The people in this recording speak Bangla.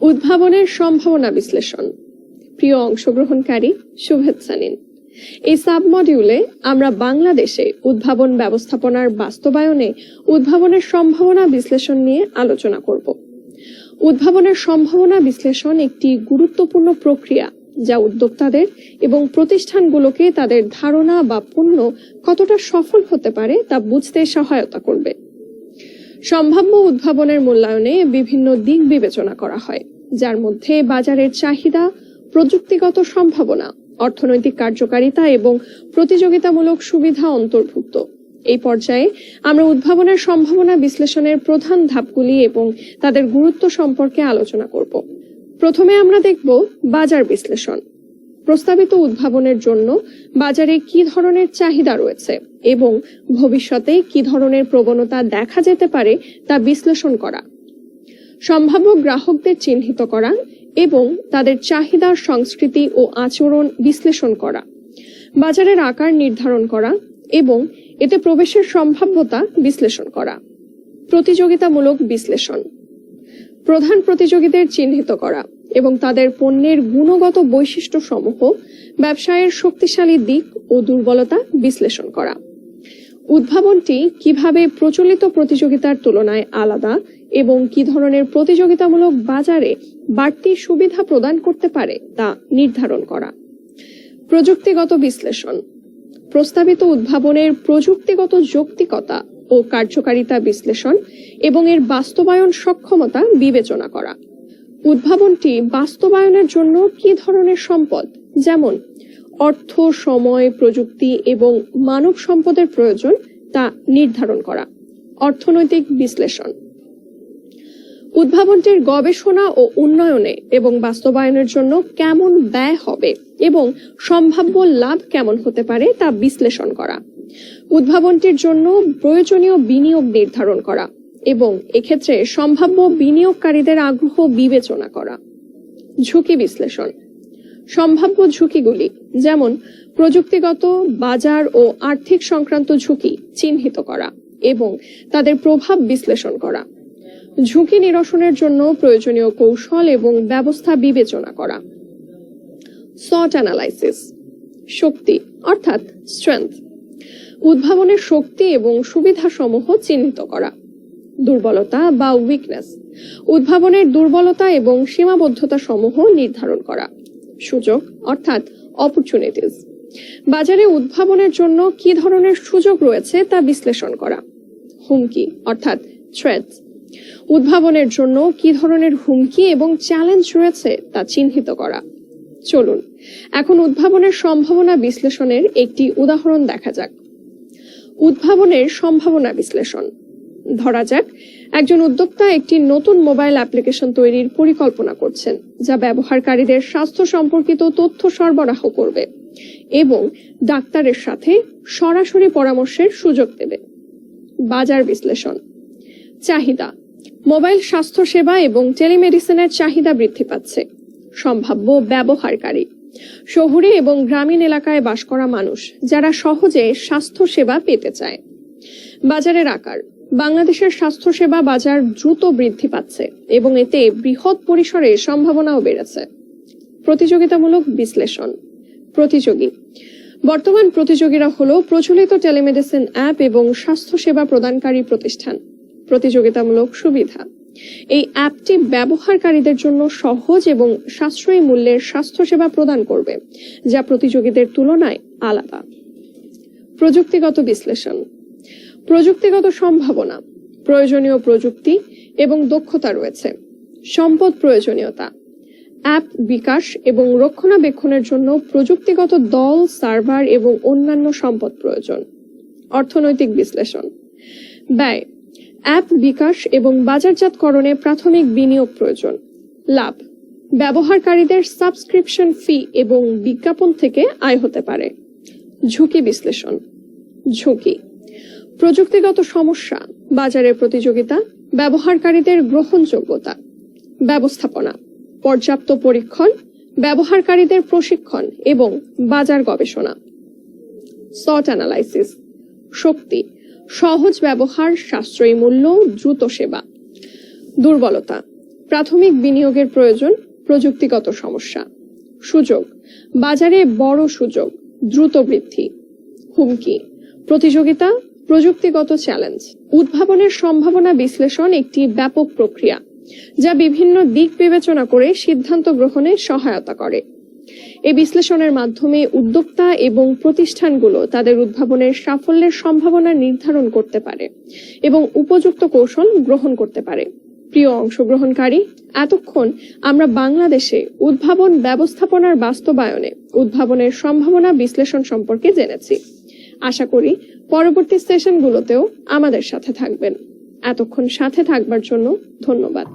উদ্ভাবনের সম্ভাবনা বিশ্লেষণ। প্রিয় অংশগ্রহণকারী, শুভেচ্ছা নিন। এই সাব মডিউলে আমরা বাংলাদেশে উদ্ভাবন ব্যবস্থাপনার বাস্তবায়নে উদ্ভাবনের সম্ভাবনা বিশ্লেষণ নিয়ে আলোচনা করব। উদ্ভাবনের সম্ভাবনা বিশ্লেষণ একটি গুরুত্বপূর্ণ প্রক্রিয়া যা উদ্যোক্তাদের এবং প্রতিষ্ঠানগুলোকে তাদের ধারণা বা পণ্য কতটা সফল হতে পারে তা বুঝতে সহায়তা করবে। সম্ভাব্য উদ্ভাবনের মূল্যায়নে বিভিন্ন দিক বিবেচনা করা হয়, যার মধ্যে বাজারের চাহিদা, প্রযুক্তিগত সম্ভাবনা, অর্থনৈতিক কার্যকারিতা এবং প্রতিযোগিতামূলক সুবিধা অন্তর্ভুক্ত। এই পর্যায়ে আমরা উদ্ভাবনের সম্ভাবনা বিশ্লেষণের প্রধান ধাপগুলি এবং তাদের গুরুত্ব সম্পর্কে আলোচনা করব। প্রথমে আমরা দেখব বাজার বিশ্লেষণ। প্রস্তাবিত উদ্ভাবনের জন্য বাজারে কি ধরনের চাহিদা রয়েছে এবং ভবিষ্যতে কি ধরনের প্রবণতা দেখা যেতে পারে তা বিশ্লেষণ করা, সম্ভাব্য গ্রাহকদের চিহ্নিত করা এবং তাদের চাহিদার সংস্কৃতি ও আচরণ বিশ্লেষণ করা, বাজারের আকার নির্ধারণ করা এবং এতে প্রবেশের সম্ভাব্যতা বিশ্লেষণ করা, প্রতিযোগিতামূলক বিশ্লেষণ, প্রধান প্রতিযোগীদের চিহ্নিত করা এবং তাদের পণ্যের গুণগত বৈশিষ্ট্য সমূহ ব্যবসায়ের শক্তিশালী দিক ও দুর্বলতা বিশ্লেষণ করা। উদ্ভাবনটি কীভাবে প্রচলিত প্রতিযোগিতার তুলনায় আলাদা এবং কি ধরনের প্রতিযোগিতামূলক বাজারে বাড়তি সুবিধা প্রদান করতে পারে তা নির্ধারণ করা। প্রযুক্তিগত বিশ্লেষণ। প্রস্তাবিত উদ্ভাবনের প্রযুক্তিগত যৌক্তিকতা ও কার্যকারিতা বিশ্লেষণ এবং এর বাস্তবায়ন সক্ষমতা বিবেচনা করা। উদ্ভাবনটি বাস্তবায়নের জন্য কি ধরনের সম্পদ? যেমন, অর্থ, সময়, প্রযুক্তি এবং মানব সম্পদের প্রয়োজন তা নির্ধারণ করা। অর্থনৈতিক বিশ্লেষণ। উদ্ভাবনটির গবেষণা ও উন্নয়নে এবং বাস্তবায়নের জন্য কেমন ব্যয় হবে এবং সম্ভাব্য লাভ কেমন হতে পারে তা বিশ্লেষণ করা। উদ্ভাবনটির জন্য প্রয়োজনীয় বিনিয়োগ নির্ধারণ করা। এবং এক্ষেত্রে সম্ভাব্য বিনিয়োগকারীদের আগ্রহ বিবেচনা করা। ঝুঁকি বিশ্লেষণ। সম্ভাব্য ঝুঁকিগুলি যেমন প্রযুক্তিগত, বাজার ও আর্থিক সংক্রান্ত ঝুঁকি চিহ্নিত করা এবং তাদের প্রভাব বিশ্লেষণ করা। ঝুঁকি নিরসনের জন্য প্রয়োজনীয় কৌশল এবং ব্যবস্থা বিবেচনা করা। সট অ্যানালাইসিস শক্তি অর্থাৎ স্ট্রেংথ উদ্ভাবনের শক্তি এবং সুবিধাসমূহ চিহ্নিত করা। দুর্বলতা বা উইকনেস উদ্ভাবনের দুর্বলতা এবং সীমাবদ্ধতা সমূহ নির্ধারণ করা। সুযোগ, অর্থাৎ অপরচুনিটিস বাজারে উদ্ভাবনের জন্য কি ধরনের সুযোগ রয়েছে তা বিশ্লেষণ করা। হুমকি, অর্থাৎ থ্রেটস উদ্ভাবনের জন্য কি ধরনের হুমকি এবং চ্যালেঞ্জ রয়েছে তা চিহ্নিত করা। চলুন, এখন উদ্ভাবনের সম্ভাবনা বিশ্লেষণের একটি উদাহরণ দেখা যাক। উদ্ভাবনের সম্ভাবনা বিশ্লেষণ। ধরা যাক, একজন উদ্যোক্তা একটি নতুন মোবাইল অ্যাপ্লিকেশন তৈরির পরিকল্পনা করছেন, যা ব্যবহারকারীদের স্বাস্থ্য সম্পর্কিত তথ্য সরবরাহ করবে এবং ডাক্তারের সাথে সরাসরি পরামর্শের সুযোগ দেবে। বাজার বিশ্লেষণ। চাহিদা। মোবাইল স্বাস্থ্য সেবা এবং টেলিমেডিসিনের চাহিদা বৃদ্ধি পাচ্ছে। সম্ভাব্য ব্যবহারকারী। শহুরে এবং গ্রামীণ এলাকায় বাস করা মানুষ, যারা সহজে স্বাস্থ্য সেবা পেতে চায়। বাজারের আকার। বাংলাদেশের স্বাস্থ্যসেবা বাজার দ্রুত বৃদ্ধি পাচ্ছে এবং এতে বৃহৎ পরিসরে সম্ভাবনাও বেড়েছে। প্রতিযোগিতামূলক বিশ্লেষণ। প্রতিযোগী। বর্তমান প্রতিযোগীরা হল প্রচলিত টেলিমেডিসিন অ্যাপ এবং স্বাস্থ্যসেবা প্রদানকারী প্রতিষ্ঠান। প্রতিযোগিতামূলক সুবিধা। এই অ্যাপটি ব্যবহারকারীদের জন্য সহজ এবং সাশ্রয়ী মূল্যের স্বাস্থ্যসেবা প্রদান করবে, যা প্রতিযোগীদের তুলনায় আলাদা। প্রযুক্তিগত বিশ্লেষণ। প্রযুক্তিগত সম্ভাবনা, প্রয়োজনীয় প্রযুক্তি এবং দক্ষতা রয়েছে। সম্পদ প্রয়োজনীয়তা, অ্যাপ বিকাশ এবং রক্ষণাবেক্ষণের জন্য প্রযুক্তিগত দল, সার্ভার এবং অন্যান্য সম্পদ প্রয়োজন। অর্থনৈতিক বিশ্লেষণ, ব্যয়, অ্যাপ বিকাশ এবং বাজারজাতকরণে প্রাথমিক বিনিয়োগ প্রয়োজন। লাভ, ব্যবহারকারীদের সাবস্ক্রিপশন ফি এবং বিজ্ঞাপন থেকে আয় হতে পারে। ঝুঁকি বিশ্লেষণ, ঝুঁকি প্রযুক্তিগত সমস্যা, বাজারের প্রতিযোগিতা, ব্যবহারকারীদের গ্রহণযোগ্যতা, ব্যবস্থাপনা, পর্যাপ্ত পরীক্ষণ, ব্যবহারকারীদের প্রশিক্ষণ এবং বাজার গবেষণা। সট অ্যানালাইসিস শক্তি, সহজ ব্যবহার, সাশ্রয়ী মূল্য, দ্রুত সেবা। দুর্বলতা, প্রাথমিক বিনিয়োগের প্রয়োজন, প্রযুক্তিগত সমস্যা। সুযোগ, বাজারে বড় সুযোগ, দ্রুত বৃদ্ধি। হুমকি, প্রতিযোগিতা প্রযুক্তিগত চ্যালেঞ্জ। উদ্ভাবনের সম্ভাবনা বিশ্লেষণ একটি ব্যাপক প্রক্রিয়া, যা বিভিন্ন দিক বিবেচনা করে সিদ্ধান্ত গ্রহণে সহায়তা করে। এই বিশ্লেষণের মাধ্যমে উদ্যোক্তা এবং প্রতিষ্ঠানগুলো তাদের উদ্ভাবনের সাফল্যের সম্ভাবনা নির্ধারণ করতে পারে এবং উপযুক্ত কৌশল গ্রহণ করতে পারে। প্রিয় অংশগ্রহণকারী, এতক্ষণ আমরা বাংলাদেশে উদ্ভাবন ব্যবস্থাপনার বাস্তবায়নে উদ্ভাবনের সম্ভাবনা বিশ্লেষণ সম্পর্কে জেনেছি। আশা করি পরবর্তী সেশনগুলোতেও আমাদের সাথে থাকবেন। এতক্ষণ সাথে থাকবার জন্য ধন্যবাদ।